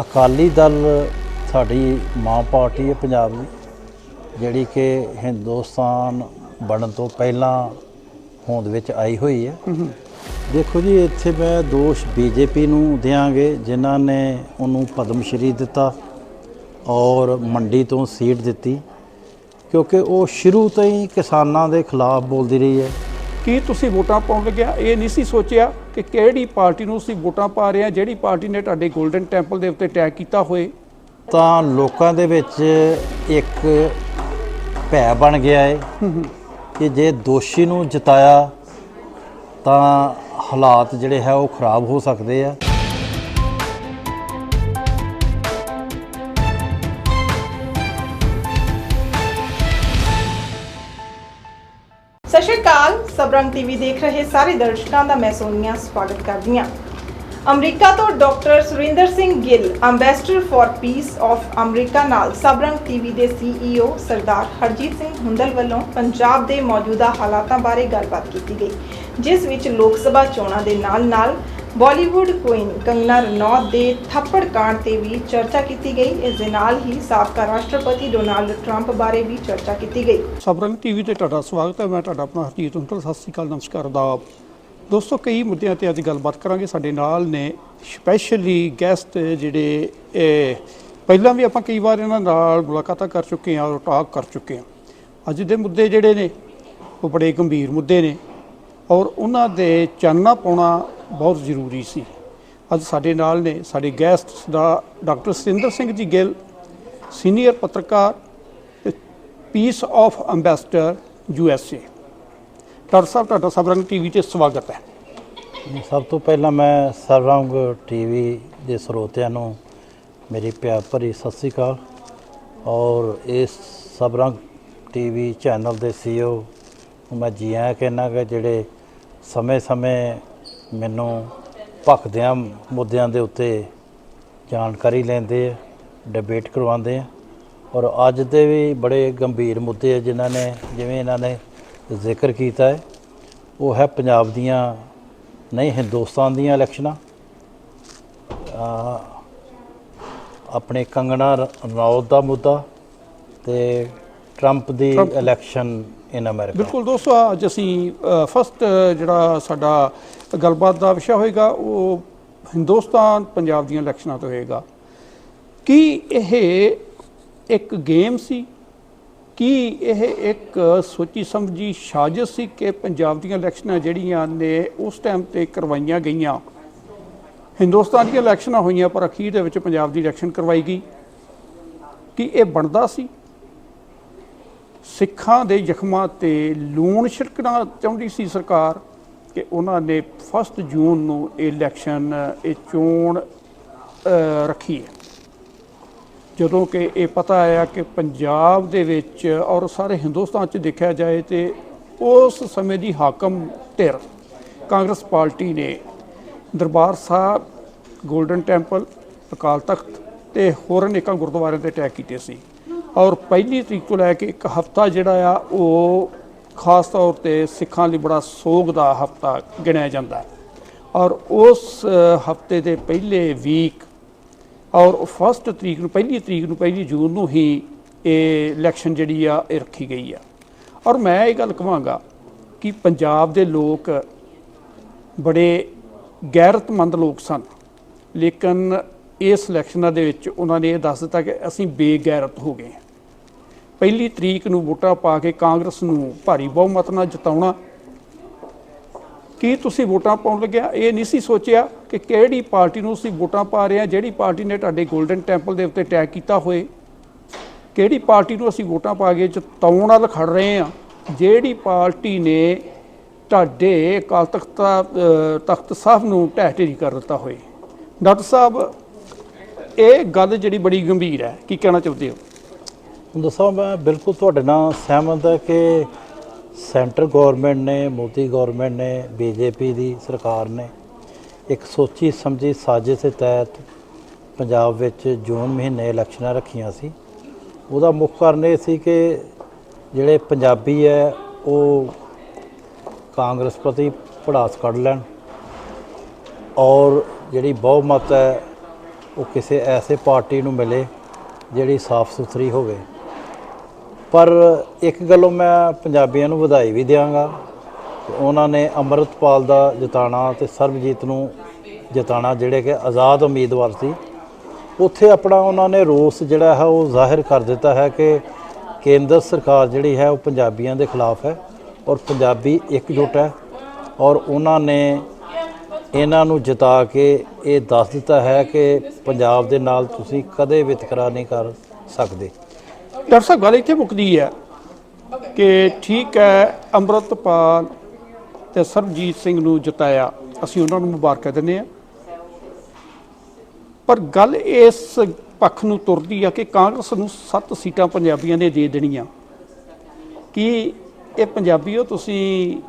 ਅਕਾਲੀ ਦਲ ਸਾਡੀ ਮਾਂ ਪਾਰਟੀ ਹੈ ਪੰਜਾਬ ਦੀ ਜਿਹੜੀ ਕਿ ਹਿੰਦੁਸਤਾਨ ਬਣਨ ਤੋਂ ਪਹਿਲਾਂ ਹੋਂਦ ਵਿੱਚ ਆਈ ਹੋਈ ਹੈ। ਦੇਖੋ ਜੀ ਇੱਥੇ ਮੈਂ ਦੋਸ਼ ਬੀਜੇਪੀ ਨੂੰ ਦਿਆਂਗੇ ਜਿਨ੍ਹਾਂ ਨੇ ਉਹਨੂੰ ਪਦਮ ਸ਼੍ਰੀ ਦਿੱਤਾ ਔਰ ਮੰਡੀ ਤੋਂ ਸੀਟ ਦਿੱਤੀ ਕਿਉਂਕਿ ਉਹ ਸ਼ੁਰੂ ਤੋਂ ਹੀ ਕਿਸਾਨਾਂ ਦੇ ਖਿਲਾਫ ਬੋਲਦੀ ਰਹੀ ਹੈ। ਕੀ ਤੁਸੀਂ ਵੋਟਾਂ ਪਾਉਣ ਲੱਗਿਆ? ਇਹ ਨਹੀਂ ਸੀ ਸੋਚਿਆ ਕਿ ਕਿਹੜੀ ਪਾਰਟੀ ਨੂੰ ਤੁਸੀਂ ਵੋਟਾਂ ਪਾ ਰਹੇ ਆ ਜਿਹੜੀ ਪਾਰਟੀ ਨੇ ਤੁਹਾਡੇ 골ਡਨ ਟੈਂਪਲ ਦੇ ਉੱਤੇ ਅਟੈਕ ਕੀਤਾ ਹੋਏ। ਤਾਂ ਲੋਕਾਂ ਦੇ ਵਿੱਚ ਇੱਕ ਭੈ ਬਣ ਗਿਆ ਹੈ ਕਿ ਜੇ ਦੋਸ਼ੀ ਨੂੰ ਜਿਤਾਇਆ ਤਾਂ ਹਾਲਾਤ ਜਿਹੜੇ ਹੈ ਉਹ ਖਰਾਬ ਹੋ ਸਕਦੇ ਆ। ਅਕਾਲ ਟੀਵੀ ਦੇਖ ਰਹੇ ਸਾਰੇ ਦਰਸ਼ਕਾਂ ਦਾ ਮੈਂ ਸੋਨੀਆ ਸਵਾਗਤ ਕਰਦੀ ਹਾਂ। ਅਮਰੀਕਾ ਤੋਂ doctor Surinder Singh Gill ambassador for peace of America ਨਾਲ ਸਬਰੰਗ ਟੀਵੀ ਦੇ ਸੀਈਓ ਸਰਦਾਰ ਹਰਜੀਤ ਸਿੰਘ ਹੁੰਦਲ ਵੱਲੋਂ ਪੰਜਾਬ ਦੇ ਮੌਜੂਦਾ ਹਾਲਾਤਾਂ ਬਾਰੇ ਗੱਲਬਾਤ ਕੀਤੀ ਗਈ, ਜਿਸ ਵਿੱਚ ਲੋਕ ਸਭਾ ਚੋਣਾਂ ਦੇ ਨਾਲ-ਨਾਲ ਬਾਲੀਵੁੱਡ ਕੁਈਨ ਕੰਗਨਾ ਰਣੌਤ ਦੇ ਥੱਪੜ ਕਾਂਡ ਤੇ ਵੀ ਚਰਚਾ ਕੀਤੀ ਗਈ। ਇਸ ਦੇ ਨਾਲ ਹੀ ਸਾਬਕਾ ਰਾਸ਼ਟਰਪਤੀ ਡੋਨਾਲਡ ਟਰੰਪ ਬਾਰੇ ਵੀ ਚਰਚਾ ਕੀਤੀ ਗਈ। ਸਬਰੰਗ ਟੀਵੀ ਤੇ ਤੁਹਾਡਾ ਸਵਾਗਤ ਹੈ। ਮੈਂ ਤੁਹਾਡਾ ਆਪਣਾ ਹਰਜੀਤ ਹੁੰਟਲ ਸਤਿ ਸ੍ਰੀ ਅਕਾਲ, ਨਮਸਕਾਰ ਆਦਾਬ ਦੋਸਤੋ, ਕਈ ਮੁੱਦਿਆਂ ਤੇ ਅੱਜ ਗੱਲਬਾਤ ਕਰਾਂਗੇ। ਸਾਡੇ ਨਾਲ ਨੇ ਸਪੈਸ਼ਲੀ ਗੈਸਟ ਜਿਹੜੇ ਪਹਿਲਾਂ ਵੀ ਆਪਾਂ ਕਈ ਵਾਰ ਇਹਨਾਂ ਨਾਲ ਮੁਲਾਕਾਤਾਂ ਕਰ ਚੁੱਕੇ ਹਾਂ ਔਰ ਟਾਕ ਕਰ ਚੁੱਕੇ ਹਾਂ। ਅੱਜ ਦੇ ਮੁੱਦੇ ਜਿਹੜੇ ਨੇ, ਉਹ ਬੜੇ ਗੰਭੀਰ ਮੁੱਦੇ ਨੇ ਔਰ ਉਹਨਾਂ ਦੇ ਚਾਨਣਾ ਪਾਉਣਾ ਬਹੁਤ ਜ਼ਰੂਰੀ ਸੀ। ਅੱਜ ਸਾਡੇ ਨਾਲ ਨੇ ਸਾਡੇ ਗੈਸਟ ਦਾ ਡਾਕਟਰ ਸਤਿੰਦਰ ਸਿੰਘ ਜੀ ਗਿੱਲ ਸੀਨੀਅਰ ਪੱਤਰਕਾਰ peace of ambassador U S A doctor ਸਾਹਿਬ, ਤੁਹਾਡਾ ਸਬਰੰਗ ਟੀਵੀ ਤੇ ਸਵਾਗਤ ਹੈ। ਸਭ ਤੋਂ ਪਹਿਲਾਂ ਮੈਂ ਸਰਵੰਗ ਟੀਵੀ ਦੇ ਸਰੋਤਿਆਂ ਨੂੰ ਮੇਰੀ ਪਿਆਰ ਭਰੀ ਸਤਿ ਸ੍ਰੀ ਅਕਾਲ ਔਰ ਇਸ ਸਬਰੰਗ ਟੀਵੀ ਚੈਨਲ ਦੇ ਸੀਓ ਨੂੰ ਮੈਂ ਜੀ ਆਇਆਂ ਕਹਿਣਾ ਕਿ ਜਿਹੜੇ ਸਮੇਂ-ਸਮੇਂ ਮੈਨੂੰ ਭਖਦਿਆਂ ਮੁੱਦਿਆਂ ਦੇ ਉੱਤੇ ਜਾਣਕਾਰੀ ਲੈਂਦੇ ਆ ਡਿਬੇਟ ਕਰਵਾਉਂਦੇ ਆ। ਔਰ ਅੱਜ ਦੇ ਵੀ ਬੜੇ ਗੰਭੀਰ ਮੁੱਦੇ ਆ ਜਿਨ੍ਹਾਂ ਨੇ, ਜਿਵੇਂ ਇਹਨਾਂ ਨੇ ਜ਼ਿਕਰ ਕੀਤਾ ਹੈ। ਉਹ ਹੈ ਪੰਜਾਬ ਦੀਆਂ, ਨਹੀਂ, ਹਿੰਦੁਸਤਾਨ ਦੀਆਂ ਇਲੈਕਸ਼ਨਾਂ। ਆਪਣੇ ਕੰਗਣਾ ਰ- ਰਣੌਤ ਦਾ ਮੁੱਦਾ ਤੇ ਟਰੰਪ ਦੀ। ਇਲੈਕਸ਼ਨ ਇਨ ਅਮਰੀਕਾ ਬਿਲਕੁਲ ਦੋਸਤੋ ਅੱਜ ਅਸੀਂ ਫਸਟ ਜਿਹੜਾ ਸਾਡਾ ਗੱਲਬਾਤ ਦਾ ਵਿਸ਼ਾ ਹੋਏਗਾ ਉਹ ਹਿੰਦੁਸਤਾਨ ਪੰਜਾਬ ਦੀਆਂ ਇਲੈਕਸ਼ਨਾਂ ਤੋਂ ਹੋਏਗਾ। ਕੀ ਇਹ ਇੱਕ ਗੇਮ ਸੀ? ਕੀ ਇਹ ਇੱਕ ਸੋਚੀ ਸਮਝੀ ਸਾਜ਼ਿਸ਼ ਸੀ ਕਿ ਪੰਜਾਬ ਦੀਆਂ ਇਲੈਕਸ਼ਨਾਂ ਜਿਹੜੀਆਂ ਨੇ ਉਸ ਟਾਈਮ ਤੇ ਕਰਵਾਈਆਂ ਗਈਆਂ? ਹਿੰਦੁਸਤਾਨ ਦੀਆਂ ਇਲੈਕਸ਼ਨਾਂ ਹੋਈਆਂ ਪਰ ਅਖੀਰ ਦੇ ਵਿੱਚ ਪੰਜਾਬ ਦੀ ਇਲੈਕਸ਼ਨ ਕਰਵਾਈ ਗਈ। ਕੀ ਇਹ ਬਣਦਾ ਸੀ? ਸਿੱਖਾਂ ਦੇ ਜ਼ਖਮਾਂ ਤੇ ਲੂਣ ਛਿੜਕਣਾ ਚਾਹੁੰਦੀ ਸੀ ਸਰਕਾਰ ਕਿ ਉਹਨਾਂ ਨੇ 1 ਜੂਨ ਨੂੰ ਇਹ ਇਲੈਕਸ਼ਨ, ਇਹ ਚੋਣ ਰੱਖੀ ਹੈ। ਜਦੋਂ ਕਿ ਇਹ ਪਤਾ ਆਇਆ ਕਿ ਪੰਜਾਬ ਦੇ ਵਿੱਚ ਔਰ ਸਾਰੇ ਹਿੰਦੁਸਤਾਨ 'ਚ ਦੇਖਿਆ ਜਾਏ ਤੇ ਉਸ ਸਮੇਂ ਦੀ ਹਾਕਮ ਧਿਰ ਕਾਂਗਰਸ ਪਾਰਟੀ ਨੇ ਦਰਬਾਰ ਸਾਹਿਬ, ਗੋਲਡਨ ਟੈਂਪਲ, ਅਕਾਲ ਤਖਤ ਤੇ ਹੋਰ ਅਨੇਕਾਂ ਗੁਰਦੁਆਰਿਆਂ ਤੇ ਅਟੈਕ ਕੀਤੇ ਸੀ। ਔਰ ਪਹਿਲੀ ਤਰੀਕ ਤੋਂ ਲੈ ਕੇ ਇੱਕ ਹਫਤਾ ਜਿਹੜਾ ਆ, ਉਹ ਖਾਸ ਤੌਰ ਤੇ ਸਿੱਖਾਂ ਲਈ ਬੜਾ ਸੋਗ ਦਾ ਹਫਤਾ ਗਿਣਿਆ ਜਾਂਦਾ ਔਰ ਉਸ ਹਫ਼ਤੇ ਦੇ ਪਹਿਲੇ ਵੀਕ ਔਰ ਫਸਟ ਤਰੀਕ ਨੂੰ, ਪਹਿਲੀ ਤਰੀਕ ਨੂੰ, ਪਹਿਲੀ ਜੂਨ ਨੂੰ ਹੀ ਇਹ ਇਲੈਕਸ਼ਨ ਜਿਹੜੀ ਆ, ਇਹ ਰੱਖੀ ਗਈ ਆ। ਔਰ ਮੈਂ ਇਹ ਗੱਲ ਕਹਾਂਗਾ ਕਿ ਪੰਜਾਬ ਦੇ ਲੋਕ ਬੜੇ ਗੈਰਤਮੰਦ ਲੋਕ ਸਨ। ਲੇਕਿਨ ਇਸ ਇਲੈਕਸ਼ਨਾਂ ਦੇ ਵਿੱਚ ਉਹਨਾਂ ਨੇ ਇਹ ਦੱਸ ਦਿੱਤਾ ਕਿ ਅਸੀਂ ਬੇਗੈਰਤ ਹੋ ਗਏ ਹਾਂ। ਪਹਿਲੀ ਤਰੀਕ ਨੂੰ ਵੋਟਾਂ ਪਾ ਕੇ ਕਾਂਗਰਸ ਨੂੰ ਭਾਰੀ ਬਹੁਮਤ ਨਾਲ ਜਿਤਾਉਣਾ। ਕੀ ਤੁਸੀਂ ਵੋਟਾਂ ਪਾਉਣ ਲੱਗਿਆ? ਇਹ ਨਹੀਂ ਸੀ ਸੋਚਿਆ ਕਿ ਕਿਹੜੀ ਪਾਰਟੀ ਨੂੰ ਤੁਸੀਂ ਵੋਟਾਂ ਪਾ ਰਹੇ ਆ ਜਿਹੜੀ ਪਾਰਟੀ ਨੇ ਤੁਹਾਡੇ 골ਡਨ ਟੈਂਪਲ ਦੇ ਉੱਤੇ ਅਟੈਕ ਕੀਤਾ ਹੋਏ। ਕਿਹੜੀ ਪਾਰਟੀ ਨੂੰ ਅਸੀਂ ਵੋਟਾਂ ਪਾ ਕੇ ਜਿਤਾਉਣ ਨਾਲ ਖੜ ਰਹੇ ਆ ਜਿਹੜੀ ਪਾਰਟੀ ਨੇ ਤੁਹਾਡੇ ਅਕਾਲ ਤਖਤ ਤਖਤ ਸਾਹਿਬ ਨੂੰ ਢਹਿ ਢੇਰੀ ਕਰ ਦਿੱਤਾ ਹੋਏ। ਡਾਕਟਰ ਸਾਹਿਬ, ਇਹ ਗੱਲ ਜਿਹੜੀ ਬੜੀ ਗੰਭੀਰ ਹੈ, ਕੀ ਕਹਿਣਾ ਚਾਹੁੰਦੇ ਹੋ? ਦੱਸਾਂ ਮੈਂ ਬਿਲਕੁਲ ਤੁਹਾਡੇ ਨਾਲ ਸਹਿਮਤ ਹਾਂ ਕਿ ਸੈਂਟਰ ਗਵਰਨਮੈਂਟ ਨੇ, ਮੋਦੀ ਗਵਰਨਮੈਂਟ ਨੇ, ਬੀਜੇਪੀ ਦੀ ਸਰਕਾਰ ਨੇ ਇੱਕ ਸੋਚੀ ਸਮਝੀ ਸਾਜ਼ਿਸ਼ ਦੇ ਤਹਿਤ ਪੰਜਾਬ ਵਿੱਚ ਜੂਨ ਮਹੀਨੇ ਇਲੈਕਸ਼ਨਾਂ ਰੱਖੀਆਂ ਸੀ। ਉਹਦਾ ਮੁੱਖ ਕਾਰਨ ਇਹ ਸੀ ਕਿ ਜਿਹੜੇ ਪੰਜਾਬੀ ਹੈ, ਉਹ ਕਾਂਗਰਸ ਪ੍ਰਤੀ ਪੜਾਸ ਕੱਢ ਲੈਣ ਔਰ ਜਿਹੜੀ ਬਹੁਮਤ ਹੈ, ਉਹ ਕਿਸੇ ਐਸੇ ਪਾਰਟੀ ਨੂੰ ਮਿਲੇ ਜਿਹੜੀ ਸਾਫ਼ ਸੁਥਰੀ ਹੋਵੇ। ਪਰ ਇੱਕ ਗੱਲੋਂ ਮੈਂ ਪੰਜਾਬੀਆਂ ਨੂੰ ਵਧਾਈ ਵੀ ਦਿਆਂਗਾ। ਉਹਨਾਂ ਨੇ ਅੰਮ੍ਰਿਤਪਾਲ ਦਾ ਜਿਤਾਣਾ ਤੇ ਸਰਬਜੀਤ ਨੂੰ ਜਿਤਾਣਾ, ਜਿਹੜੇ ਕਿ ਆਜ਼ਾਦ ਉਮੀਦਵਾਰ ਸੀ। ਉੱਥੇ ਆਪਣਾ ਉਹਨਾਂ ਨੇ ਰੋਸ ਜਿਹੜਾ ਹੈ ਉਹ ਜ਼ਾਹਿਰ ਕਰ ਦਿੱਤਾ ਹੈ ਕਿ ਕੇਂਦਰ ਸਰਕਾਰ ਜਿਹੜੀ ਹੈ ਉਹ ਪੰਜਾਬੀਆਂ ਦੇ ਖਿਲਾਫ ਹੈ ਔਰ ਪੰਜਾਬੀ ਇਕਜੁੱਟ ਹੈ ਔਰ ਉਹਨਾਂ ਨੇ ਇਹਨਾਂ ਨੂੰ ਜਿਤਾ ਕੇ ਇਹ ਦੱਸ ਦਿੱਤਾ ਹੈ ਕਿ ਪੰਜਾਬ ਦੇ ਨਾਲ ਤੁਸੀਂ ਕਦੇ ਵਿਤਕਰਾ ਨਹੀਂ ਕਰ ਸਕਦੇ। ਡਾਕਟਰ ਸਾਹਿਬ, ਗੱਲ ਇੱਥੇ ਮੁੱਕਦੀ ਹੈ ਕਿ ਠੀਕ ਹੈ, ਅੰਮ੍ਰਿਤਪਾਲ ਤੇ ਸਰਬਜੀਤ ਸਿੰਘ ਨੂੰ ਜਿਤਾਇਆ। ਅਸੀਂ ਉਹਨਾਂ ਨੂੰ ਮੁਬਾਰਕਾਂ ਦਿੰਦੇ ਆ ਪਰ ਗੱਲ ਇਸ ਪੱਖ ਨੂੰ ਤੁਰਦੀ ਆ ਕਿ ਕਾਂਗਰਸ ਨੂੰ 7 ਸੀਟਾਂ ਪੰਜਾਬੀਆਂ ਨੇ ਦੇ ਦੇਣੀਆਂ। ਕੀ ਇਹ ਪੰਜਾਬੀਓ ਤੁਸੀਂ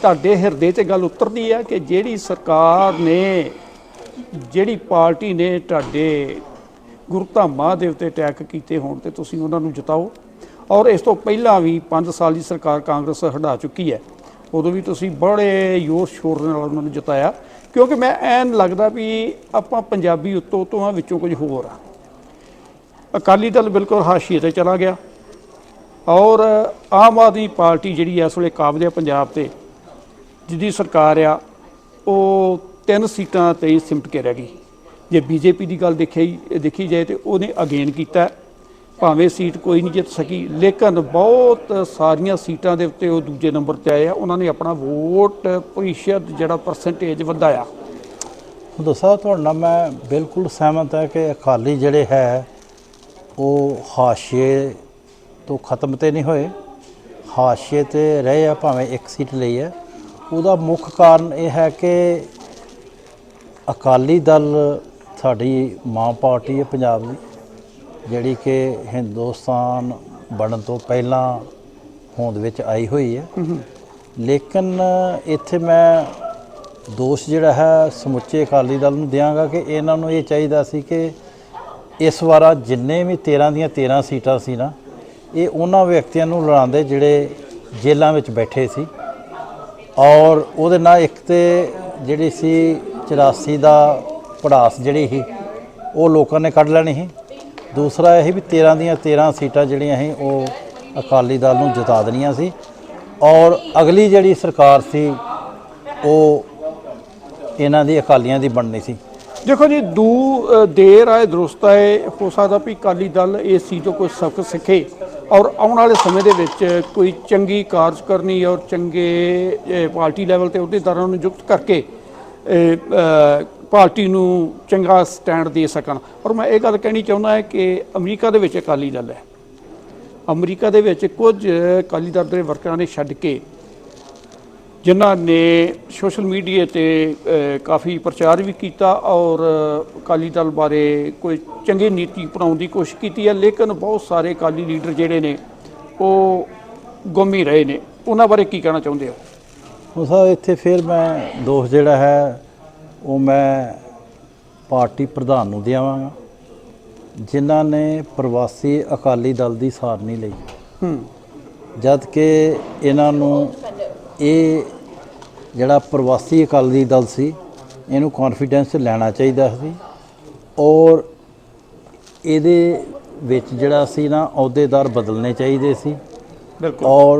ਤੁਹਾਡੇ ਹਿਰਦੇ 'ਤੇ ਗੱਲ ਉਤਰਦੀ ਆ ਕਿ ਜਿਹੜੀ ਸਰਕਾਰ ਨੇ, ਜਿਹੜੀ ਪਾਰਟੀ ਨੇ ਤੁਹਾਡੇ ਗੁਰਧਾਮਾਂ ਦੇ ਉੱਤੇ ਅਟੈਕ ਕੀਤੇ ਹੋਣ ਤੇ ਤੁਸੀਂ ਉਹਨਾਂ ਨੂੰ ਜਿਤਾਓ। ਔਰ ਇਸ ਤੋਂ ਪਹਿਲਾਂ ਵੀ 5 ਸਾਲ ਦੀ ਸਰਕਾਰ ਕਾਂਗਰਸ ਹਟਾ ਚੁੱਕੀ ਹੈ। ਉਦੋਂ ਵੀ ਤੁਸੀਂ ਬੜੇ ਜ਼ੋਰ ਸ਼ੋਰ ਦੇ ਨਾਲ ਉਹਨਾਂ ਨੂੰ ਜਿਤਾਇਆ। ਕਿਉਂਕਿ ਮੈਂ ਐਨ ਲੱਗਦਾ ਵੀ ਆਪਾਂ ਪੰਜਾਬੀ ਉੱਤੋਂ ਉੱਤੋਂ ਆ ਵਿੱਚੋਂ ਕੁਝ ਹੋਰ ਆ। ਅਕਾਲੀ ਦਲ ਬਿਲਕੁਲ ਹਾਸ਼ੀਏ ਤੇ ਚਲਾ ਗਿਆ। ਔਰ ਆਮ ਆਦਮੀ ਪਾਰਟੀ ਜਿਹੜੀ ਇਸ ਵੇਲੇ ਕਾਬਲੇ ਹੈ ਪੰਜਾਬ ਤੇ, ਜਿਹਦੀ ਸਰਕਾਰ ਆ, ਉਹ ਤਿੰਨ ਸੀਟਾਂ ਤੇ ਹੀ ਸਿਮਟ ਕੇ ਰਹਿ ਗਈ। ਜੇ ਬੀਜੇਪੀ ਦੀ ਗੱਲ ਦੇਖੀ ਦੇਖੀ ਜਾਏ ਤੇ ਉਹਨੇ ਅਗੇਨ ਕੀਤਾ ਭਾਵੇਂ ਸੀਟ ਕੋਈ ਨਹੀਂ ਜਿੱਤ ਸਕੀ, ਲੇਕਿਨ ਬਹੁਤ ਸਾਰੀਆਂ ਸੀਟਾਂ ਦੇ ਉੱਤੇ ਉਹ ਦੂਜੇ ਨੰਬਰ ਤੇ ਆਏ ਆ। ਉਹਨਾਂ ਨੇ ਆਪਣਾ ਵੋਟ ਪ੍ਰਤੀਸ਼ਤ ਜਿਹੜਾ ਪਰਸੈਂਟੇਜ ਵਧਾਇਆ। ਦੱਸਾਂ ਤੁਹਾਡਾ ਮੈਂ ਬਿਲਕੁਲ ਸਹਿਮਤ ਹਾਂ ਕਿ ਅਕਾਲੀ ਜਿਹੜੇ ਹੈ, ਉਹ ਹਾਸ਼ੀਏ ਤੋਂ ਖਤਮ ਤੇ ਨਹੀਂ ਹੋਏ। ਹਾਸ਼ੀਏ ਤੇ ਰਹੇ ਆ, ਭਾਵੇਂ ਇੱਕ ਸੀਟ ਲਈ ਹੈ। ਉਹਦਾ ਮੁੱਖ ਕਾਰਨ ਇਹ ਹੈ ਕਿ ਅਕਾਲੀ ਦਲ ਸਾਡੀ ਮਾਂ ਪਾਰਟੀ ਹੈ ਪੰਜਾਬ ਦੀ ਜਿਹੜੀ ਕਿ ਹਿੰਦੁਸਤਾਨ ਬਣਨ ਤੋਂ ਪਹਿਲਾਂ ਹੋਂਦ ਵਿੱਚ ਆਈ ਹੋਈ ਹੈ। ਲੇਕਿਨ ਇੱਥੇ ਮੈਂ ਦੋਸ਼ ਜਿਹੜਾ ਹੈ ਸਮੁੱਚੇ ਅਕਾਲੀ ਦਲ ਨੂੰ ਦਿਆਂਗਾ ਕਿ ਇਹਨਾਂ ਨੂੰ ਇਹ ਚਾਹੀਦਾ ਸੀ ਕਿ ਇਸ ਵਾਰਾ ਜਿੰਨੇ ਵੀ 13 ਦੀਆਂ 13 ਸੀਟਾਂ ਸੀ ਨਾ ਇਹ ਉਹਨਾਂ ਵਿਅਕਤੀਆਂ ਨੂੰ ਲੜਾਉਂਦੇ ਜਿਹੜੇ ਜੇਲ੍ਹਾਂ ਵਿੱਚ ਬੈਠੇ ਸੀ। ਔਰ ਉਹਦੇ ਨਾਲ ਇੱਕ ਤੇ ਜਿਹੜੀ ਸੀ 84 ਦਾ ਪੜਾਸ ਜਿਹੜੀ ਸੀ, ਉਹ ਲੋਕਾਂ ਨੇ ਕੱਢ ਲੈਣੀ ਸੀ। ਦੂਸਰਾ ਇਹ ਵੀ 13 ਦੀਆਂ 13 ਸੀਟਾਂ ਜਿਹੜੀਆਂ ਸੀ, ਉਹ ਅਕਾਲੀ ਦਲ ਨੂੰ ਜਿਤਾ ਦੇਣੀਆਂ ਸੀ। ਔਰ ਅਗਲੀ ਜਿਹੜੀ ਸਰਕਾਰ ਸੀ, ਉਹ ਇਹਨਾਂ ਦੀ ਅਕਾਲੀਆਂ ਦੀ ਬਣਨੀ ਸੀ। ਦੇਖੋ ਜੀ, ਦੂ ਦੇਰ ਆਏ, ਦਰੁਸਤ ਆਏ, ਹੋ ਸਕਦਾ ਵੀ ਅਕਾਲੀ ਦਲ ਇਸ ਚੀਜ਼ ਤੋਂ ਕੋਈ ਸਬਕ ਸਿੱਖੇ। ਔਰ ਆਉਣ ਵਾਲੇ ਸਮੇਂ ਦੇ ਵਿੱਚ ਕੋਈ ਚੰਗੀ ਕਾਰਜ ਕਰਨੀ ਔਰ ਚੰਗੇ ਪਾਰਟੀ ਲੈਵਲ ਤੇ ਅਹੁਦੇਦਾਰਾਂ ਨੂੰ ਨਿਯੁਕਤ ਕਰਕੇ ਪਾਰਟੀ ਨੂੰ ਚੰਗਾ ਸਟੈਂਡ ਦੇ ਸਕਣ। ਔਰ ਮੈਂ ਇਹ ਗੱਲ ਕਹਿਣੀ ਚਾਹੁੰਦਾ ਹਾਂ ਕਿ ਅਮਰੀਕਾ ਦੇ ਵਿੱਚ ਅਕਾਲੀ ਦਲ ਹੈ। ਅਮਰੀਕਾ ਦੇ ਵਿੱਚ ਕੁਝ ਅਕਾਲੀ ਦਲ ਦੇ ਵਰਕਰਾਂ ਨੇ ਛੱਡ ਕੇ ਜਿਨ੍ਹਾਂ ਨੇ ਸੋਸ਼ਲ ਮੀਡੀਆ ਤੇ ਕਾਫੀ ਪ੍ਰਚਾਰ ਵੀ ਕੀਤਾ ਔਰ ਅਕਾਲੀ ਦਲ ਬਾਰੇ ਕੋਈ ਚੰਗੀ ਨੀਤੀ ਬਣਾਉਣ ਦੀ ਕੋਸ਼ਿਸ਼ ਕੀਤੀ ਹੈ, ਲੇਕਿਨ ਬਹੁਤ ਸਾਰੇ ਅਕਾਲੀ ਲੀਡਰ ਜਿਹੜੇ ਨੇ, ਉਹ ਗੁੰਮ ਹੀ ਰਹੇ ਨੇ। ਉਹਨਾਂ ਬਾਰੇ ਕੀ ਕਹਿਣਾ ਚਾਹੁੰਦੇ ਹੋ? ਉਹ ਸਾਹਿਬ ਇੱਥੇ ਫਿਰ ਮੈਂ ਦੋਸ਼ ਜਿਹੜਾ ਹੈ ਉਹ ਮੈਂ ਪਾਰਟੀ ਪ੍ਰਧਾਨ ਨੂੰ ਦੇਵਾਂਗਾ ਜਿਨ੍ਹਾਂ ਨੇ ਪ੍ਰਵਾਸੀ ਅਕਾਲੀ ਦਲ ਦੀ ਸਾਰ ਨਹੀਂ ਲਈ। ਹੂੰ। ਜਦ ਕਿ ਇਹਨਾਂ ਨੂੰ ਇਹ ਜਿਹੜਾ ਪ੍ਰਵਾਸੀ ਅਕਾਲੀ ਦਲ ਸੀ ਇਹਨੂੰ ਕੌਨਫੀਡੈਂਸ ਲੈਣਾ ਚਾਹੀਦਾ ਸੀ ਔਰ ਇਹਦੇ ਵਿੱਚ ਜਿਹੜਾ ਸੀ ਨਾ ਅਹੁਦੇਦਾਰ ਬਦਲਨੇ ਚਾਹੀਦੇ ਸੀ ਬਿਲਕੁਲ। ਔਰ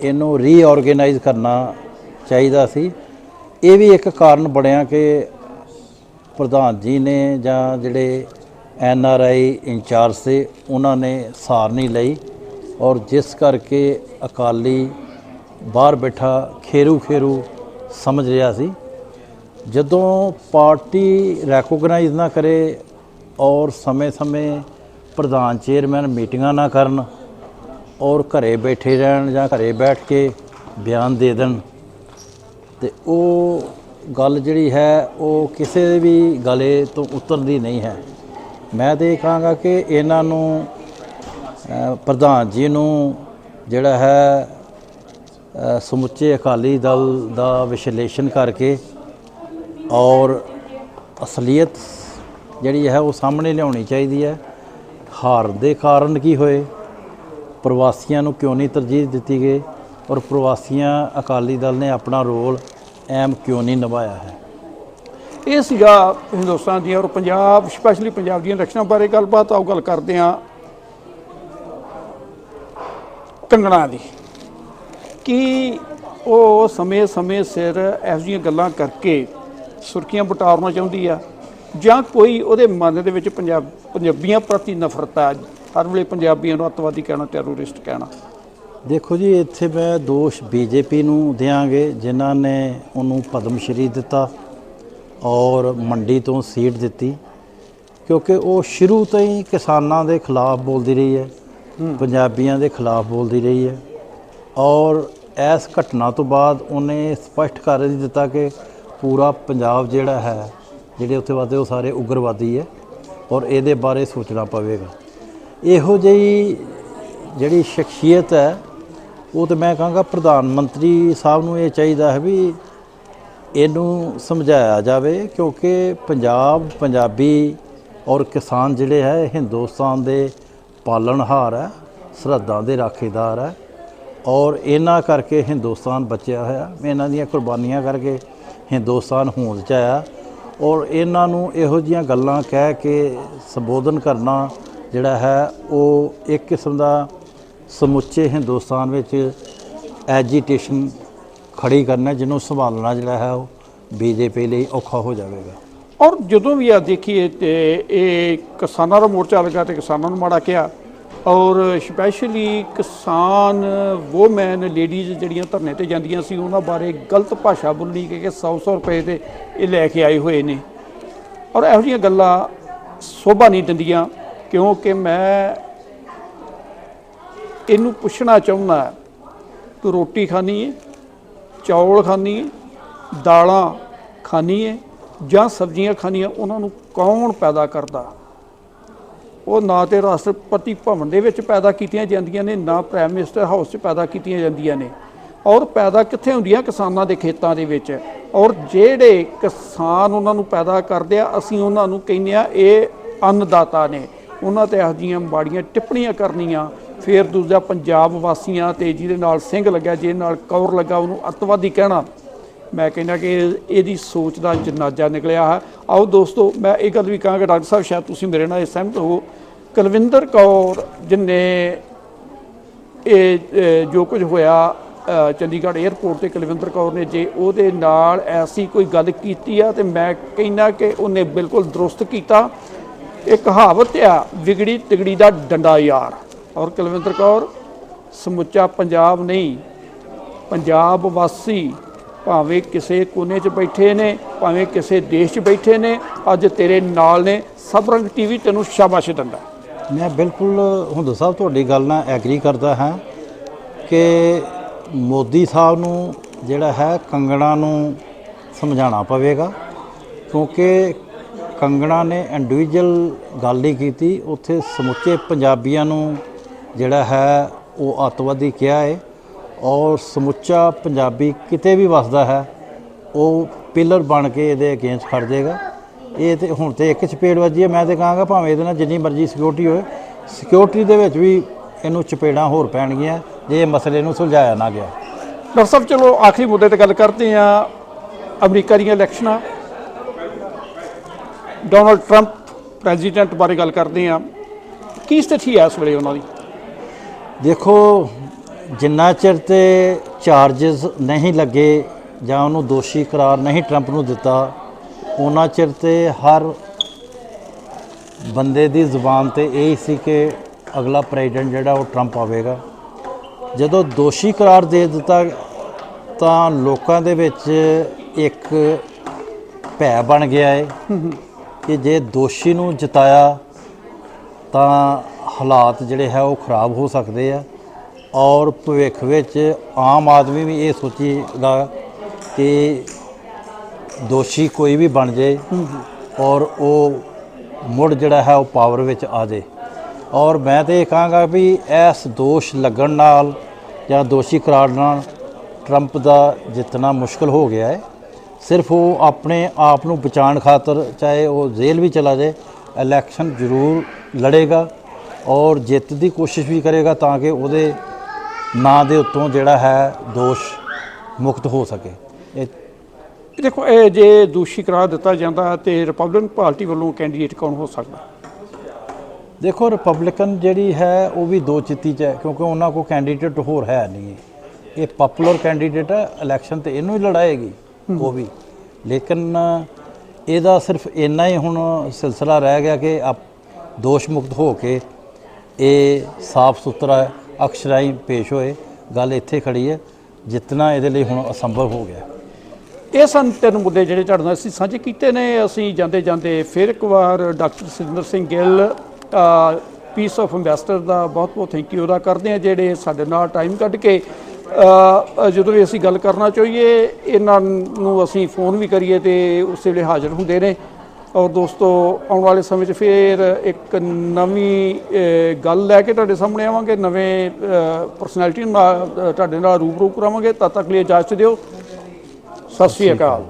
ਇਹਨੂੰ ਰੀਆਰਗੇਨਾਈਜ਼ ਕਰਨਾ ਚਾਹੀਦਾ ਸੀ। ਇਹ ਵੀ ਇੱਕ ਕਾਰਨ ਬਣਿਆ ਕਿ ਪ੍ਰਧਾਨ ਜੀ ਨੇ ਜਾਂ ਜਿਹੜੇ ਐਨ ਆਰ ਆਈ ਇੰਚਾਰਜ ਸੀ, ਉਹਨਾਂ ਨੇ ਸਾਰ ਨਹੀਂ ਲਈ ਔਰ ਜਿਸ ਕਰਕੇ ਅਕਾਲੀ ਬਾਹਰ ਬੈਠਾ ਖੇਰੂ ਖੇਰੂ ਸਮਝ ਰਿਹਾ ਸੀ। ਜਦੋਂ ਪਾਰਟੀ ਰੈਕੋਗਨਾਈਜ਼ ਨਾ ਕਰੇ ਔਰ ਸਮੇਂ-ਸਮੇਂ ਪ੍ਰਧਾਨ ਚੇਅਰਮੈਨ ਮੀਟਿੰਗਾਂ ਨਾ ਕਰਨ ਔਰ ਘਰੇ ਬੈਠੇ ਰਹਿਣ ਜਾਂ ਘਰੇ ਬੈਠ ਕੇ ਬਿਆਨ ਦੇ ਦੇਣ ਤੇ ਉਹ ਗੱਲ ਜਿਹੜੀ ਹੈ, ਉਹ ਕਿਸੇ ਵੀ ਗਲੇ ਤੋਂ ਉਤਰਦੀ ਨਹੀਂ ਹੈ। ਮੈਂ ਤੇ ਇਹ ਕਹਾਂਗਾ ਕਿ ਇਹਨਾਂ ਨੂੰ ਪ੍ਰਧਾਨ ਜੀ ਨੂੰ ਜਿਹੜਾ ਹੈ ਸਮੁੱਚੇ ਅਕਾਲੀ ਦਲ ਦਾ ਵਿਸ਼ਲੇਸ਼ਣ ਕਰਕੇ ਔਰ ਅਸਲੀਅਤ ਜਿਹੜੀ ਹੈ, ਉਹ ਸਾਹਮਣੇ ਲਿਆਉਣੀ ਚਾਹੀਦੀ ਹੈ। ਹਾਰ ਦੇ ਕਾਰਨ ਕੀ ਹੋਏ? ਪ੍ਰਵਾਸੀਆਂ ਨੂੰ ਕਿਉਂ ਨਹੀਂ ਤਰਜੀਹ ਦਿੱਤੀ ਗਈ? ਔਰ ਪ੍ਰਵਾਸੀਆਂ ਅਕਾਲੀ ਦਲ ਨੇ ਆਪਣਾ ਰੋਲ ਅਹਿਮ ਕਿਉਂ ਨਹੀਂ ਨਿਭਾਇਆ ਹੈ? ਇਹ ਸੀਗਾ ਹਿੰਦੁਸਤਾਨ ਦੀਆਂ ਔਰ ਪੰਜਾਬ ਸਪੈਸ਼ਲੀ ਪੰਜਾਬ ਦੀਆਂ ਇਲੈਕਸ਼ਨਾਂ ਬਾਰੇ ਗੱਲਬਾਤ। ਆਓ ਗੱਲ ਕਰਦੇ ਹਾਂ ਕੰਗਣਾ ਦੀ। ਕਿ ਉਹ ਸਮੇਂ-ਸਮੇਂ ਸਿਰ ਇਹੋ ਜਿਹੀਆਂ ਗੱਲਾਂ ਕਰਕੇ ਸੁਰਖੀਆਂ ਬਟਾਰਨਾ ਚਾਹੁੰਦੀ ਆ? ਜਾਂ ਕੋਈ ਉਹਦੇ ਮਨ ਦੇ ਵਿੱਚ ਪੰਜਾਬ, ਪੰਜਾਬੀਆਂ ਪ੍ਰਤੀ ਨਫ਼ਰਤ ਆ? ਹਰ ਵੇਲੇ ਪੰਜਾਬੀਆਂ ਨੂੰ ਅੱਤਵਾਦੀ ਕਹਿਣਾ, ਟੈਰੋਰਿਸਟ ਕਹਿਣਾ। ਦੇਖੋ ਜੀ ਇੱਥੇ ਮੈਂ ਦੋਸ਼ ਬੀਜੇਪੀ ਨੂੰ ਦਿਆਂਗੇ ਜਿਨ੍ਹਾਂ ਨੇ ਉਹਨੂੰ ਪਦਮ ਸ਼੍ਰੀ ਦਿੱਤਾ ਔਰ ਮੰਡੀ ਤੋਂ ਸੀਟ ਦਿੱਤੀ ਕਿਉਂਕਿ ਉਹ ਸ਼ੁਰੂ ਤੋਂ ਹੀ ਕਿਸਾਨਾਂ ਦੇ ਖਿਲਾਫ ਬੋਲਦੀ ਰਹੀ ਹੈ ਪੰਜਾਬੀਆਂ ਦੇ ਖਿਲਾਫ ਬੋਲਦੀ ਰਹੀ ਹੈ ਔਰ ਇਸ ਘਟਨਾ ਤੋਂ ਬਾਅਦ ਉਹਨੇ ਸਪਸ਼ਟ ਕਰ ਦਿੱਤਾ ਕਿ ਪੂਰਾ ਪੰਜਾਬ ਜਿਹੜਾ ਹੈ ਜਿਹੜੇ ਉੱਥੇ ਵਾਦੇ ਉਹ ਸਾਰੇ ਉਗਰਵਾਦੀ ਹੈ ਔਰ ਇਹਦੇ ਬਾਰੇ ਸੋਚਣਾ ਪਵੇਗਾ। ਇਹੋ ਜਿਹੀ ਜਿਹੜੀ ਸ਼ਖਸੀਅਤ ਹੈ ਉਹ ਤੇ ਮੈਂ ਕਹਾਂਗਾ ਪ੍ਰਧਾਨ ਮੰਤਰੀ ਸਾਹਿਬ ਨੂੰ ਇਹ ਚਾਹੀਦਾ ਹੈ ਵੀ ਇਹਨੂੰ ਸਮਝਾਇਆ ਜਾਵੇ, ਕਿਉਂਕਿ ਪੰਜਾਬ, ਪੰਜਾਬੀ ਔਰ ਕਿਸਾਨ ਜਿਹੜੇ ਹੈ ਹਿੰਦੁਸਤਾਨ ਦੇ ਪਾਲਣਹਾਰ ਹੈ, ਸਰਹੱਦਾਂ ਦੇ ਰਾਖੇਦਾਰ ਹੈ ਔਰ ਇਹਨਾਂ ਕਰਕੇ ਹਿੰਦੁਸਤਾਨ ਬਚਿਆ ਹੋਇਆ। ਇਹਨਾਂ ਦੀਆਂ ਕੁਰਬਾਨੀਆਂ ਕਰਕੇ ਹਿੰਦੁਸਤਾਨ ਹੋਂਦ ਚ ਆਇਆ ਔਰ ਇਹਨਾਂ ਨੂੰ ਇਹੋ ਜੀਆਂ ਗੱਲਾਂ ਕਹਿ ਕੇ ਸੰਬੋਧਨ ਕਰਨਾ ਜਿਹੜਾ ਹੈ, ਉਹ ਇੱਕ ਕਿਸਮ ਦਾ ਸਮੁੱਚੇ ਹਿੰਦੁਸਤਾਨ ਵਿੱਚ ਐਜੀਟੇਸ਼ਨ ਖੜੀ ਕਰਨਾ, ਜਿਹਨੂੰ ਸੰਭਾਲਣਾ ਜਿਹੜਾ ਹੈ ਉਹ ਬੀਜੇਪੀ ਲਈ ਔਖਾ ਹੋ ਜਾਵੇਗਾ। ਔਰ ਜਦੋਂ ਵੀ ਆ ਦੇਖੀਏ ਤੇ ਇਹ ਕਿਸਾਨਾਂ ਦਾ ਮੋਰਚਾ ਲੱਗਾ ਤੇ ਕਿਸਾਨਾਂ ਨੂੰ ਮਾੜਾ ਕਿਹਾ, ਔਰ ਸਪੈਸ਼ਲੀ ਕਿਸਾਨ ਵੋਮੈਨ ਲੇਡੀਜ਼ ਜਿਹੜੀਆਂ ਧਰਨੇ ਤੇ ਜਾਂਦੀਆਂ ਸੀ, ਉਹਨਾਂ ਬਾਰੇ ਗਲਤ ਭਾਸ਼ਾ ਬੋਲੀ ਕਿ 100-100 ਰੁਪਏ ਤੇ ਇਹ ਲੈ ਕੇ ਆਏ ਹੋਏ ਨੇ। ਔਰ ਇਹੋ ਜਿਹੀਆਂ ਗੱਲਾਂ ਸੋਭਾ ਨਹੀਂ ਦਿੰਦੀਆਂ, ਕਿਉਂਕਿ ਮੈਂ ਇਹਨੂੰ ਪੁੱਛਣਾ ਚਾਹੁੰਦਾ ਤੂੰ ਰੋਟੀ ਖਾਣੀ ਹੈ ਚੌਲ ਖਾਣੀ ਹੈ ਦਾਲਾਂ ਖਾਣੀ ਹੈ ਜਾਂ ਸਬਜ਼ੀਆਂ ਖਾਣੀਆਂ ਉਹਨਾਂ ਨੂੰ ਕੌਣ ਪੈਦਾ ਕਰਦਾ? ਉਹ ਨਾ ਤੇ ਰਾਸ਼ਟਰਪਤੀ ਭਵਨ ਦੇ ਵਿੱਚ ਪੈਦਾ ਕੀਤੀਆਂ ਜਾਂਦੀਆਂ ਨੇ, ਨਾ ਪ੍ਰਾਈਮ ਮਿਨਿਸਟਰ ਹਾਊਸ 'ਚ ਪੈਦਾ ਕੀਤੀਆਂ ਜਾਂਦੀਆਂ ਨੇ। ਔਰ ਪੈਦਾ ਕਿੱਥੇ ਹੁੰਦੀਆਂ? ਕਿਸਾਨਾਂ ਦੇ ਖੇਤਾਂ ਦੇ ਵਿੱਚ। ਔਰ ਜਿਹੜੇ ਕਿਸਾਨ ਉਹਨਾਂ ਨੂੰ ਪੈਦਾ ਕਰਦੇ ਆ, ਅਸੀਂ ਉਹਨਾਂ ਨੂੰ ਕਹਿੰਦੇ ਆ, ਇਹ ਅੰਨਦਾਤਾ ਨੇ। ਉਹਨਾਂ ਤੇ ਇਹੋ ਜਿਹੀਆਂ ਮਾੜੀਆਂ ਟਿੱਪਣੀਆਂ ਕਰਨੀਆਂ। ਫਿਰ ਦੂਜਾ ਪੰਜਾਬ ਵਾਸੀਆਂ ਤੇ ਜਿਹਦੇ ਨਾਲ ਸਿੰਘ ਲੱਗਿਆ, ਜਿਹਦੇ ਨਾਲ ਕੌਰ ਲੱਗਾ, ਉਹਨੂੰ ਅੱਤਵਾਦੀ ਕਹਿਣਾ। ਮੈਂ ਕਹਿੰਦਾ ਕਿ ਇਹਦੀ ਸੋਚ ਦਾ ਜਨਾਜ਼ਾ ਨਿਕਲਿਆ ਹੈ। ਆਓ ਦੋਸਤੋ, ਮੈਂ ਇਹ ਗੱਲ ਵੀ ਕਹਾਂਗਾ, ਡਾਕਟਰ ਸਾਹਿਬ, ਸ਼ਾਇਦ ਤੁਸੀਂ ਮੇਰੇ ਨਾਲ ਇਸ ਸਹਿਮਤ ਹੋ ਕੁਲਵਿੰਦਰ ਕੌਰ ਜਿਨੇ ਇਹ ਜੋ ਕੁਝ ਹੋਇਆ ਚੰਡੀਗੜ੍ਹ 에ਅਰਪੋਰਟ ਤੇ ਕੁਲਵਿੰਦਰ ਕੌਰ ਨੇ ਜੇ ਉਹਦੇ ਨਾਲ ਐਸੀ ਕੋਈ ਗੱਲ ਕੀਤੀ ਆ, ਤੇ ਮੈਂ ਕਹਿੰਦਾ ਕਿ ਉਹਨੇ ਬਿਲਕੁਲ ਦਰੁਸਤ ਕੀਤਾ। ਇਹ ਕਹਾਵਤ ਆ ਵਿਗੜੀ ਤਿਗੜੀ ਦਾ ਡੰਡਾ ਯਾਰ। ਔਰ ਕੁਲਵਿੰਦਰ ਕੌਰ, ਸਮੁੱਚਾ ਪੰਜਾਬ ਨਹੀਂ, ਪੰਜਾਬ ਵਾਸੀ ਭਾਵੇਂ ਕਿਸੇ ਕੋਨੇ 'ਚ ਬੈਠੇ ਨੇ, ਭਾਵੇਂ ਕਿਸੇ ਦੇਸ਼ 'ਚ ਬੈਠੇ ਨੇ, ਅੱਜ ਤੇਰੇ ਨਾਲ ਨੇ, ਸਭ ਰੰਗ ਟੀਵੀ ਤੈਨੂੰ ਸ਼ਾਬਾਸ਼ ਦਿੰਦਾ। ਮੈਂ ਬਿਲਕੁਲ ਹੁੰਦੂ ਸਾਹਿਬ ਤੁਹਾਡੀ ਗੱਲ ਨਾਲ ਐਗਰੀ ਕਰਦਾ ਹਾਂ ਕਿ ਮੋਦੀ ਸਾਹਿਬ ਨੂੰ ਜਿਹੜਾ ਹੈ ਕੰਗਣਾ ਨੂੰ ਸਮਝਾਉਣਾ ਪਵੇਗਾ, ਕਿਉਂਕਿ ਕੰਗਣਾ ਨੇ ਇੰਡੀਵਿਜੂਅਲ ਗੱਲ ਨਹੀਂ ਕੀਤੀ, ਉੱਥੇ ਸਮੁੱਚੇ ਪੰਜਾਬੀਆਂ ਨੂੰ ਜਿਹੜਾ ਹੈ, ਉਹ ਅੱਤਵਾਦੀ ਕਿਹਾ ਹੈ ਔਰ ਸਮੁੱਚਾ ਪੰਜਾਬੀ ਕਿਤੇ ਵੀ ਵਸਦਾ ਹੈ, ਉਹ ਪਿਲਰ ਬਣ ਕੇ ਇਹਦੇ ਅਗੇਂਸਟ ਖੜ ਜਾਏਗਾ। ਇਹ ਤੇ ਹੁਣ ਤੇ ਇੱਕ ਚਪੇੜ ਵੱਜੀ ਹੈ, ਮੈਂ ਤੇ ਕਹਾਂਗਾ ਭਾਵੇਂ ਇਹਦੇ ਨਾਲ ਜਿੰਨੀ ਮਰਜ਼ੀ ਸਿਕਿਉਰਿਟੀ ਹੋਵੇ ਸਿਕਿਉਰਿਟੀ ਦੇ ਵਿੱਚ ਵੀ ਇਹਨੂੰ ਚਪੇੜਾਂ ਹੋਰ ਪੈਣਗੀਆਂ, ਜੇ ਇਹ ਮਸਲੇ ਨੂੰ ਸੁਲਝਾਇਆ ਨਾ ਗਿਆ। ਡਾਕਟਰ ਸਾਹਿਬ, ਚਲੋ ਆਖਰੀ ਮੁੱਦੇ ਤੇ ਗੱਲ ਕਰਦੇ ਆ ਅਮਰੀਕਾ ਦੀਆਂ ਇਲੈਕਸ਼ਨਾਂ। ਡੋਨਲਡ ਟਰੰਪ ਪ੍ਰੈਜ਼ੀਡੈਂਟ ਬਾਰੇ ਗੱਲ ਕਰਦੇ ਆ ਕੀ ਸਥਿਤੀ ਹੈ ਇਸ ਵੇਲੇ ਉਹਨਾਂ ਦੀ? ਦੇਖੋ ਜਿੰਨਾ ਚਿਰ ਤੇ ਚਾਰजेस ਨਹੀਂ ਲੱਗੇ ਜਾਂ ਉਹਨੂੰ ਦੋਸ਼ੀ ਕਰਾਰ ਨਹੀਂ ਟਰੰਪ ਨੂੰ ਦਿੱਤਾ ਉਹਨਾਂ ਚਿਰ ਤੇ ਹਰ ਬੰਦੇ ਦੀ ਜ਼ੁਬਾਨ ਤੇ ਇਹ ਹੀ ਸੀ ਕਿ ਅਗਲਾ ਪ੍ਰੈਜ਼ੀਡੈਂਟ ਜਿਹੜਾ ਉਹ ਟਰੰਪ ਆਵੇਗਾ। ਜਦੋਂ ਦੋਸ਼ੀ ਕਰਾਰ ਦੇ ਦਿੱਤਾ ਤਾਂ ਲੋਕਾਂ ਦੇ ਵਿੱਚ ਇੱਕ ਭੈ ਬਣ ਗਿਆ ਹੈ। ਕਿ ਜੇ ਦੋਸ਼ੀ ਨੂੰ ਜਿਤਾਇਆ ਤਾਂ ਹਾਲਾਤ ਜਿਹੜੇ ਹੈ ਉਹ ਖਰਾਬ ਹੋ ਸਕਦੇ ਆ ਔਰ ਭਵਿੱਖ ਵਿੱਚ ਆਮ ਆਦਮੀ ਵੀ ਇਹ ਸੋਚੇਗਾ ਕਿ ਦੋਸ਼ੀ ਕੋਈ ਵੀ ਬਣ ਜਾਏ ਔਰ ਉਹ ਮੁੜ ਜਿਹੜਾ ਹੈ ਉਹ ਪਾਵਰ ਵਿੱਚ ਆ ਜਾਏ ਔਰ ਮੈਂ ਤੇ ਇਹ ਕਹਾਂਗਾ ਵੀ ਇਸ ਦੋਸ਼ ਲੱਗਣ ਨਾਲ ਜਾਂ ਦੋਸ਼ੀ ਕਰਾਰ ਨਾਲ ਟਰੰਪ ਦਾ ਜਿੱਤਣਾ ਮੁਸ਼ਕਲ ਹੋ ਗਿਆ ਹੈ। ਸਿਰਫ ਉਹ ਆਪਣੇ ਆਪ ਨੂੰ ਬਚਾਉਣ ਖਾਤਰ ਚਾਹੇ ਉਹ ਜੇਲ੍ਹ ਵੀ ਚਲਾ ਜਾਏ ਇਲੈਕਸ਼ਨ ਜ਼ਰੂਰ ਲੜੇਗਾ। ਔਰ ਜਿੱਤ ਦੀ ਕੋਸ਼ਿਸ਼ ਵੀ ਕਰੇਗਾ ਤਾਂ ਕਿ ਉਹਦੇ ਨਾਂ ਦੇ ਉੱਤੋਂ ਜਿਹੜਾ ਹੈ ਦੋਸ਼ ਮੁਕਤ ਹੋ ਸਕੇ। ਇਹ ਦੇਖੋ ਇਹ ਜੇ ਦੋਸ਼ੀ ਕਰਾਰ ਦਿੱਤਾ ਜਾਂਦਾ ਤੇ ਰਿਪਬਲਿਕਨ ਪਾਰਟੀ ਵੱਲੋਂ ਕੈਂਡੀਡੇਟ ਕੌਣ ਹੋ ਸਕਦਾ? ਦੇਖੋ ਰਿਪਬਲਿਕਨ ਜਿਹੜੀ ਹੈ ਉਹ ਵੀ ਦੋ ਚਿੱਤੀ ਚ ਹੈ ਕਿਉਂਕਿ ਉਹਨਾਂ ਕੋਲ ਕੈਂਡੀਡੇਟ ਹੋਰ ਹੈ ਨਹੀਂ। ਇਹ ਪਪੂਲਰ ਕੈਂਡੀਡੇਟ ਹੈ ਇਲੈਕਸ਼ਨ ਤੇ ਇਹਨੂੰ ਹੀ ਲੜਾਏਗੀ ਉਹ ਵੀ। ਲੇਕਿਨ ਇਹਦਾ ਸਿਰਫ ਇੰਨਾ ਹੀ ਹੁਣ ਸਿਲਸਿਲਾ ਰਹਿ ਗਿਆ ਕਿ ਆਪ ਦੋਸ਼ ਮੁਕਤ ਹੋ ਕੇ ਇਹ ਸਾਫ਼ ਸੁਥਰਾ ਅਕਸ਼ਰਾਈ ਪੇਸ਼ ਹੋਏ, ਗੱਲ ਇੱਥੇ ਖੜੀ ਹੈ ਜਿੰਨਾ ਇਹਦੇ ਲਈ ਹੁਣ ਅਸੰਭਵ ਹੋ ਗਿਆ। ਇਹ ਸਨ ਤਿੰਨ ਮੁੱਦੇ ਜਿਹੜੇ ਤੁਹਾਡੇ ਨਾਲ ਅਸੀਂ ਸਾਂਝੇ ਕੀਤੇ ਨੇ। ਅਸੀਂ ਜਾਂਦੇ ਜਾਂਦੇ ਫਿਰ ਇੱਕ ਵਾਰ doctor Surinder Singh Gill peace of investor ਦਾ ਬਹੁਤ ਬਹੁਤ ਥੈਂਕ ਯੂ ਉਹਦਾ ਕਰਦੇ ਆ ਜਿਹੜੇ ਸਾਡੇ ਨਾਲ ਟਾਈਮ ਕੱਢ ਕੇ ਜਦੋਂ ਵੀ ਅਸੀਂ ਗੱਲ ਕਰਨਾ ਚਾਹੀਏ, ਇਹਨਾਂ ਨੂੰ ਅਸੀਂ ਫੋਨ ਵੀ ਕਰੀਏ ਤੇ ਉਸੇ ਵੇਲੇ ਹਾਜ਼ਰ ਹੁੰਦੇ ਨੇ। ਔਰ ਦੋਸਤੋ, ਆਉਣ ਵਾਲੇ ਸਮੇਂ 'ਚ ਫਿਰ ਇੱਕ ਨਵੀਂ ਗੱਲ ਲੈ ਕੇ ਤੁਹਾਡੇ ਸਾਹਮਣੇ ਆਵਾਂਗੇ। ਨਵੇਂ ਪਰਸਨੈਲਿਟੀ ਨਾਲ ਤੁਹਾਡੇ ਨਾਲ ਰੂਬਰੂ ਕਰਾਵਾਂਗੇ। ਤਦ ਤੱਕ ਲਈ ਇਜਾਜ਼ਤ ਦਿਓ। ਸਤਿ ਸ਼੍ਰੀ ਅਕਾਲ।